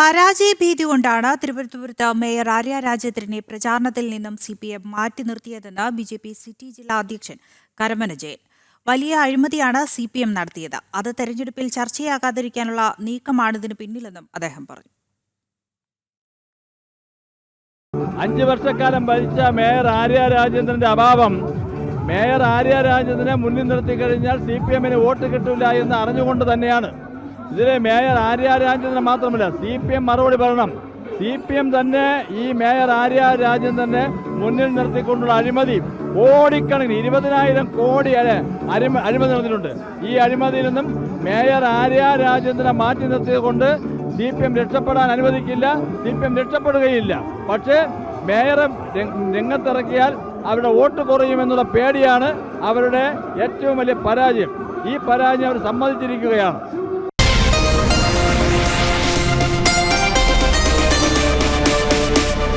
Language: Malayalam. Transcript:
പരാജയ ഭീതി കൊണ്ടാണ് തിരുവനന്തപുരത്ത് മേയർ ആര്യ രാജേന്ദ്രനെ പ്രചാരണത്തിൽ നിന്നും സി പി എം മാറ്റി നിർത്തിയതെന്ന് ബി ജെ പി സിറ്റി ജില്ലാ അധ്യക്ഷൻ കരമന ജയൻ വലിയ അഴിമതിയാണ് സി പി എം നടത്തിയത്. അത് തെരഞ്ഞെടുപ്പിൽ ചർച്ചയാകാതിരിക്കാനുള്ള നീക്കമാണിതിന് പിന്നിലെന്നും അദ്ദേഹം പറഞ്ഞു. അഞ്ച് വർഷക്കാലം ഭരിച്ച മേയർ ആര്യ രാജേന്ദ്രന്റെ അഭാവം മേയർ ആര്യ രാജേന്ദ്രനെ മുന്നിൽ നിർത്തി കഴിഞ്ഞാൽ സി പി എമ്മിന് വോട്ട് കിട്ടില്ല എന്ന് അറിഞ്ഞുകൊണ്ട് തന്നെയാണ്. ഇതിലെ മേയർ ആര്യ രാജേന്ദ്രൻ മാത്രമല്ല സി പി എം മറുപടി പറയണം. സി പി എം തന്നെ ഈ മേയർ ആര്യ രാജേന്ദ്രനെ മുന്നിൽ നിർത്തിക്കൊണ്ടുള്ള അഴിമതി കോടിക്കണക്കിന് ഇരുപതിനായിരം കോടി അല്ലെ അഴിമ അഴിമതി നടന്നിട്ടുണ്ട്. ഈ അഴിമതിയിൽ നിന്നും മേയർ ആര്യ രാജേന്ദ്രനെ മാറ്റി നിർത്തിയത് കൊണ്ട് സി പി എം രക്ഷപ്പെടാൻ അനുവദിക്കില്ല സി പി എം രക്ഷപ്പെടുകയില്ല. പക്ഷേ മേയറെ രംഗ- രംഗത്തിറക്കിയാൽ അവരുടെ വോട്ട് കുറയുമെന്നുള്ള പേടിയാണ് അവരുടെ ഏറ്റവും വലിയ പരാജയം. ഈ പരാജയം അവർ സമ്മതിച്ചിരിക്കുകയാണ്.